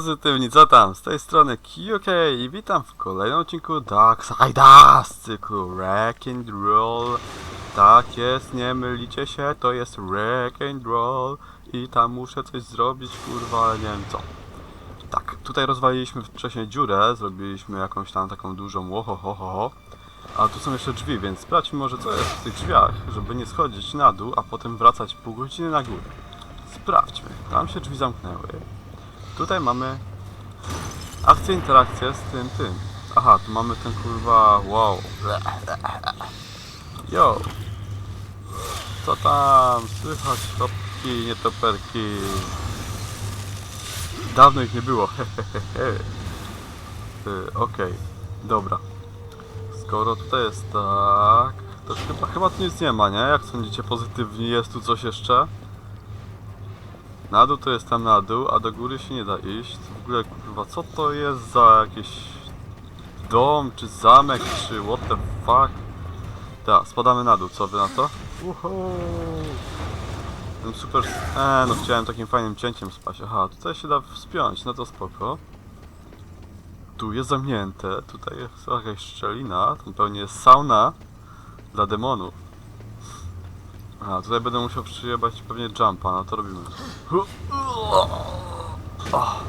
pozytywni, co tam? Z tej strony QK i witam w kolejnym odcinku Darksiders z cyklu Wreck and Roll. Tak jest, nie mylicie się, to jest Wreck and Roll i tam muszę coś zrobić, kurwa, ale nie wiem co. Tak, tutaj rozwaliliśmy wcześniej dziurę, zrobiliśmy jakąś tam taką dużą łohohoho. A tu są jeszcze drzwi, więc sprawdźmy może co jest w tych drzwiach, żeby nie schodzić na dół, a potem wracać pół godziny na górę. Sprawdźmy. Tam się drzwi zamknęły. Tutaj mamy akcję, interakcję z tym, tym. Aha, tu mamy ten kurwa, wow. Yo. Co tam? Słychać topki, nietoperki. Dawno ich nie było, hehehe. Y, Okej, dobra. Skoro tutaj jest tak, to chyba, chyba tu nic nie ma, nie? Jak sądzicie pozytywnie? Jest tu coś jeszcze? Na dół to jest tam na dół, a do góry się nie da iść. W ogóle kurwa, co to jest za jakiś dom, czy zamek, czy what the fuck? Tak, spadamy na dół, co wy na to? Uhu. Tym super... Eee, no chciałem takim fajnym cięciem spać. Aha, tutaj się da wspiąć, no to spoko. Tu jest zamknięte, tutaj jest jakaś szczelina, tam pewnie jest sauna dla demonów. A, tutaj będę musiał przyjebać pewnie jumpa, no to robimy. Hu- O.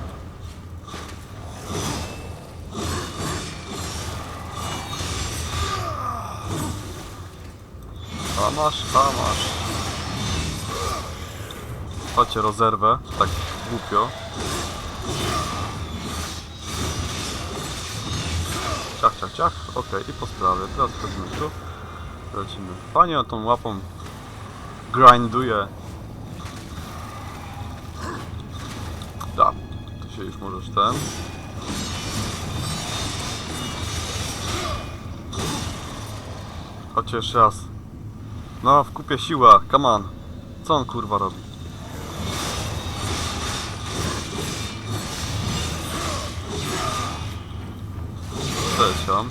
A masz, a masz. Chodźcie, rozerwę, tak głupio. Ciach, ciach, ciach, okej, i po sprawie. Teraz wchodzimy tu. Lecimy. Fajnie tą łapą grinduje. Da, tu się już możesz ten. Jeszcze raz. No, w kupie siła, come on. Co on kurwa robi? On.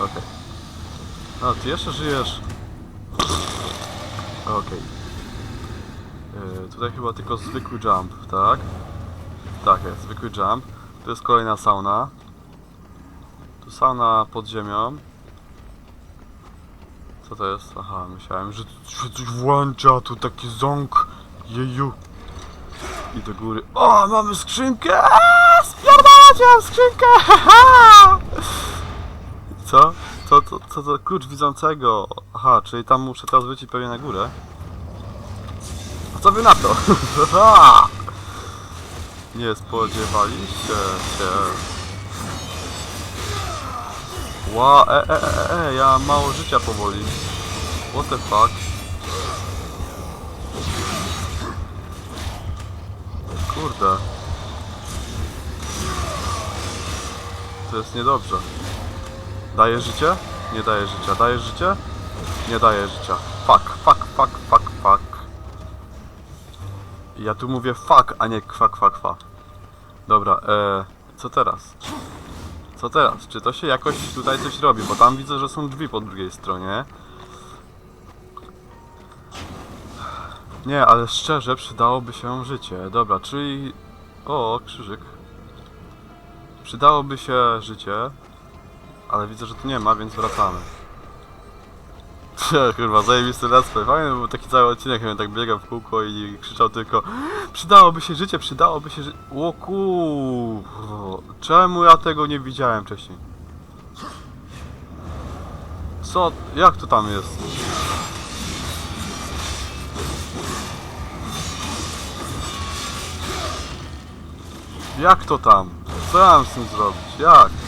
Okej. No, ty jeszcze żyjesz. Okej. Yy, tutaj chyba tylko zwykły jump, tak? Tak jest, zwykły jump. Tu jest kolejna sauna. Tu sauna pod ziemią. Co to jest? Aha, myślałem, że coś włącza, tu taki ząg. Jeju. I do góry. O, mamy skrzynkę! Spierdalać mam skrzynkę! Co? Co, co, co to klucz widzącego? Aha, czyli tam muszę teraz wyjść pewnie na górę. A co wy na to? Nie spodziewaliście się. Ła, e, e, e, e, ja mało życia powoli. What the fuck? Kurde. To jest niedobrze. Daje życie? Nie daje życia. Daje życie? Nie daje życia. Fuck, fuck, fuck, fuck, fuck. Ja tu mówię fuck, a nie kwa, kwa, kwa. Dobra, e, co teraz? Co teraz? Czy to się jakoś tutaj coś robi? Bo tam widzę, że są drzwi po drugiej stronie. Nie, ale szczerze przydałoby się życie. Dobra, czyli... O, krzyżyk. Przydałoby się życie. Ale widzę, że tu nie ma, więc wracamy. Kurwa, zajebisty let's play. Fajny był taki cały odcinek, jakbym tak biegał w kółko i krzyczał tylko Przydałoby się życie, przydałoby się życie. Kurwa, czemu ja tego nie widziałem wcześniej? Co? Jak to tam jest? Jak to tam? Co ja mam z tym zrobić? Jak?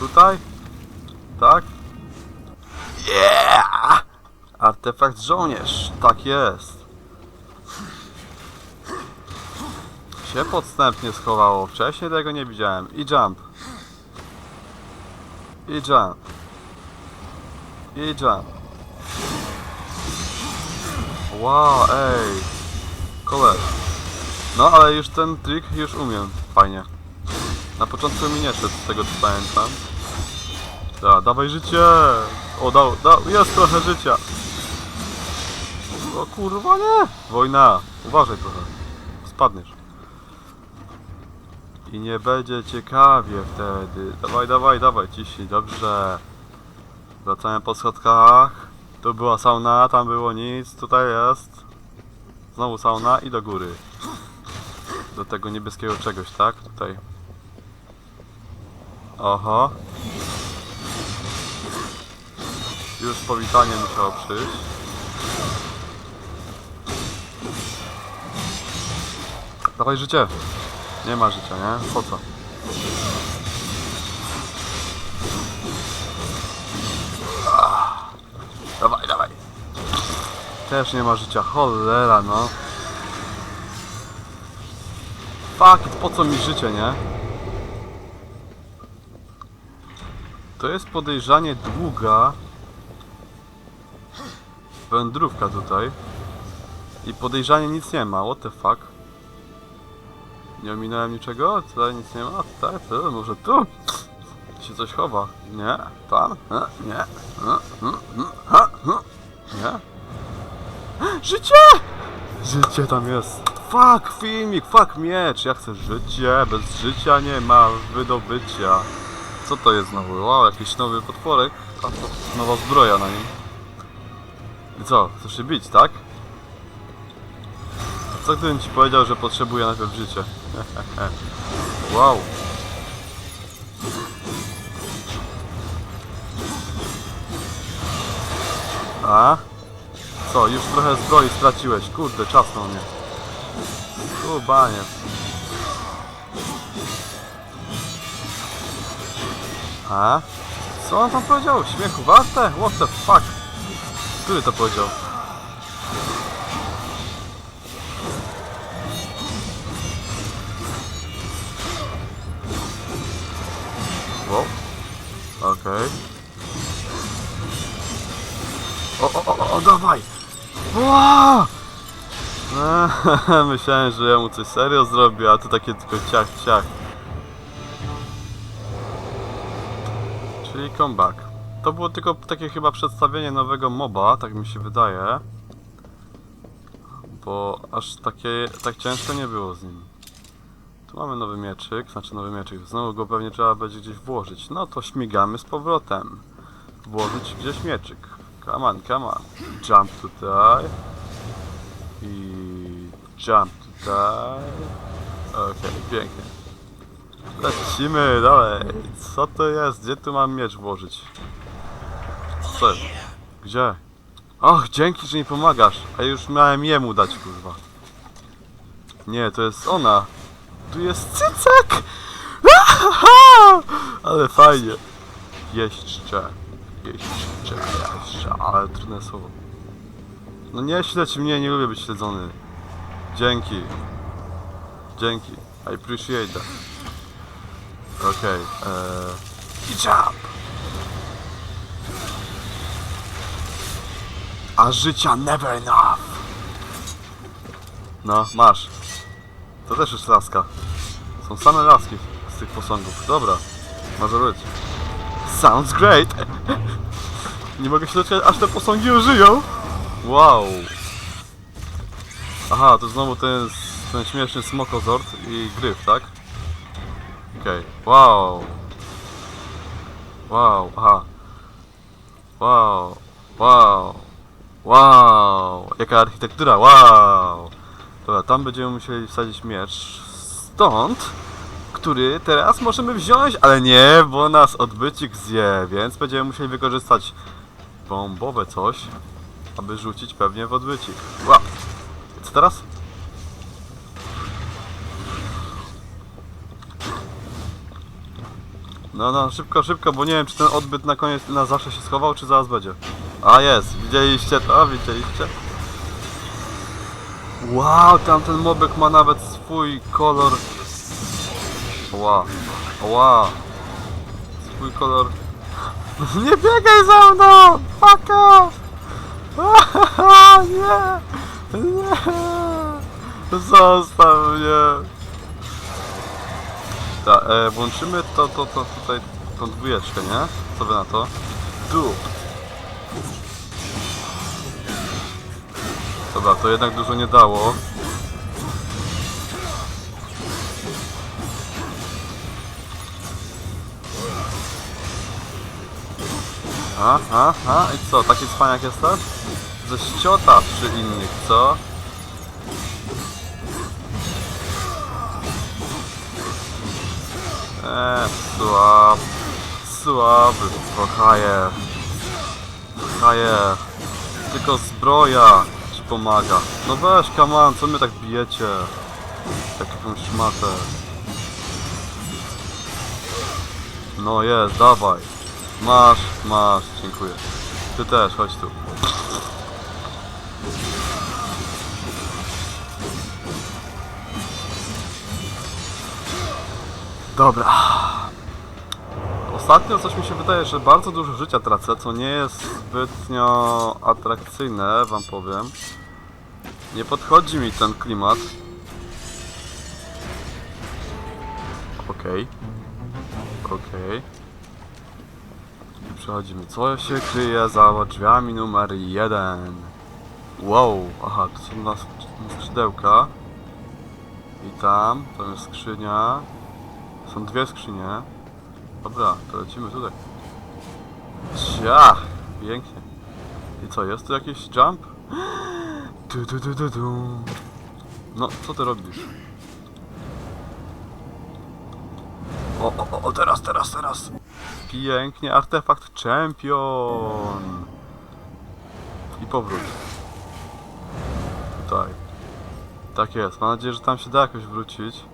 Tutaj? Tak? Yeah! Artefakt żołnierz. Tak jest. Się podstępnie schowało. Wcześniej tego nie widziałem. I jump. I jump. I jump. Wow, ej. Koleś. No, ale już ten trik już umiem. Fajnie. Na początku mi nie szedł, z tego co pamiętam. Da, dawaj życie! O, dał, dał, jest trochę życia. O kurwa nie! Wojna, uważaj trochę. Spadniesz. I nie będzie ciekawie wtedy. Dawaj, dawaj, dawaj, ciśnij, dobrze. Wracamy po schodkach. Tu była sauna, tam było nic, tutaj jest. Znowu sauna i do góry. Do tego niebieskiego czegoś, tak? Tutaj. Oho. Już powitanie musiało przyjść. Dawaj życie. Nie ma życia, nie? Po co? Ah. Dawaj, dawaj. Też nie ma życia. Cholera, no. Fuck po co mi życie, nie? To jest podejrzanie długa wędrówka tutaj. I podejrzanie nic nie ma, what the fuck? Nie ominąłem niczego? Tutaj nic nie ma? Tutaj? To może tu? Się coś chowa? Nie? Tam? Nie? E? Mm, mm? Hm? Nie? Życie! Życie tam jest. Fuck filmik, fuck miecz. Ja chcę życie. Bez życia nie ma wydobycia. Co to jest znowu? Wow, jakiś nowy potworek. A to nowa zbroja na nim. I co? Chcesz się bić, tak? Co gdybym ci powiedział, że potrzebuję najpierw życie? wow. A? Co, już trochę zbroi straciłeś. Kurde, czasnął mnie. Kubaniec. A? Co on tam powiedział? Śmiechu warte? What the fuck? Który to powiedział? Wow. Okej. O, o, o, o, dawaj! Eee, Myślałem, że ja mu coś serio zrobię, a to takie tylko ciach, ciach. Czyli comeback. To było tylko takie chyba przedstawienie nowego moba, tak mi się wydaje. Bo aż takie, tak ciężko nie było z nim. Tu mamy nowy mieczyk, znaczy nowy mieczyk. Znowu go pewnie trzeba będzie gdzieś włożyć. No to śmigamy z powrotem. Włożyć gdzieś mieczyk. Come on, come on. Jump tutaj. I jump tutaj. Okej, pięknie. Lecimy dalej. Co to jest? Gdzie tu mam miecz włożyć? Co? Gdzie? Och, dzięki, że mi pomagasz. A już miałem jemu dać, kurwa. Nie, to jest ona. Tu jest cycek! Ale fajnie. Jeszcze. Jeszcze, jeszcze, ale trudne słowo. No nie śledź mnie, nie lubię być śledzony. Dzięki. Dzięki. I appreciate that. Okej, okay. I jump! A życia never enough! No, masz. To też jest laska. Są same laski z tych posągów. Dobra, może być. Sounds great! Nie mogę się doczekać, aż te posągi użyją! Wow! Aha, to znowu ten, ten śmieszny smokozord i gryf, tak? Okej, wow! Wow, aha. Wow, wow, wow! Jaka architektura, wow! Dobra, tam będziemy musieli wsadzić miecz. Stąd, który teraz możemy wziąć, ale nie, bo nas odbycik zje, więc będziemy musieli wykorzystać bombowe coś, aby rzucić pewnie w odbycik. Wow. Co teraz? No, no, szybko, szybko, bo nie wiem, czy ten odbyt na koniec na zawsze się schował, czy zaraz będzie. A jest, widzieliście to, widzieliście? Wow, tamten mobek ma nawet swój kolor. Wow, wow. Swój kolor. Nie biegaj za mną! Fuck off! Nie! Nie! Zostaw mnie! Ta, e, włączymy to, to, to tutaj, tą dwójeczkę, nie? Co wy na to? Du. Dobra, to jednak dużo nie dało. Aha, aha, i co, taki cwaniak jesteś? Że ściota przy innych, co? Eee, słab, słaby, to hajer. Hajer. Tylko zbroja ci pomaga. No weź, kaman, co mnie tak bijecie? Jak jakąś szmatę. No jest, dawaj. Masz, masz, dziękuję. Ty też, chodź tu. Dobra. Ostatnio coś mi się wydaje, że bardzo dużo życia tracę, co nie jest zbytnio atrakcyjne, wam powiem. Nie podchodzi mi ten klimat. Okej. Okej. I przechodzimy. Co się kryje za drzwiami numer jeden? Wow, aha, to są nas skrzydełka. I tam, tam jest skrzynia. Są dwie skrzynie. Dobra, to lecimy tutaj. Ciach! Pięknie. I co, jest tu jakiś jump? Du, du, du, du, du. No, co ty robisz? O, o, o, teraz, teraz, teraz! Pięknie, artefakt champion! I powrót. Tutaj. Tak jest, mam nadzieję, że tam się da jakoś wrócić.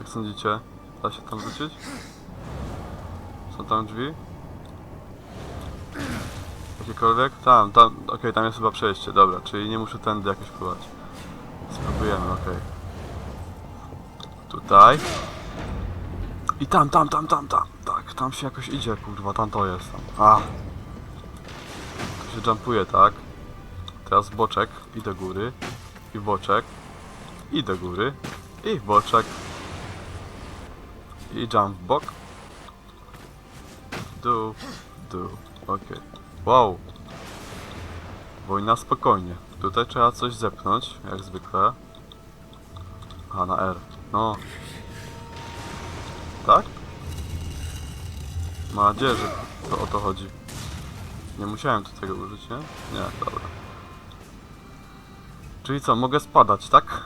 Jak sądzicie? Da się tam wrócić? Są tam drzwi? Jakiekolwiek? Tam, tam, okej, tam jest chyba przejście, dobra, czyli nie muszę tędy jakoś pływać. Spróbujemy, okej. Tutaj. I tam, tam, tam, tam, tam. Tak, tam się jakoś idzie, kurwa, tam to jest. Tam. A. Tu się jumpuje, tak? Teraz boczek i do góry. I boczek. I do góry. I boczek. I jump w bok. Dół, dół. Okej. Wow. Wojna spokojnie. Tutaj trzeba coś zepchnąć, jak zwykle. A na R. No. Tak? Mam nadzieję, że to o to chodzi. Nie musiałem tu tego użyć, nie? Nie, dobra. Czyli co, mogę spadać, tak?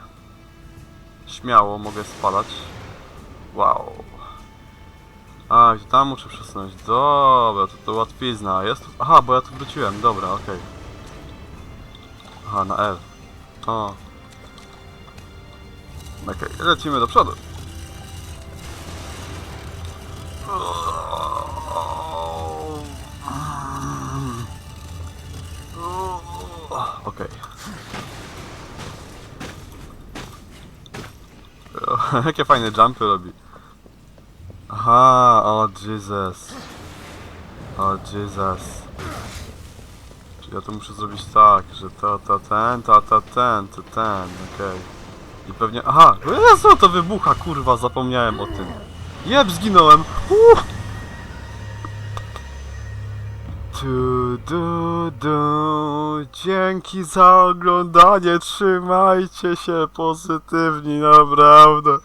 Śmiało mogę spadać. Wow. A, to tam muszę przesunąć. Dobra, to, to łatwizna. Jest tu... Aha, bo ja tu wróciłem. Dobra, okej. Aha, na L. O. Okej, lecimy do przodu. Okej. Jakie fajne jumpy robi. Aha, o Jesus. O Jesus. Czyli ja to muszę zrobić tak, że to, to, ten, to, to, ten, to, ten, okej. I pewnie, aha, Jezu, to wybucha, kurwa, zapomniałem o tym. Jeb, zginąłem. Uh! Du, du, du. Dzięki za oglądanie, trzymajcie się pozytywni, naprawdę.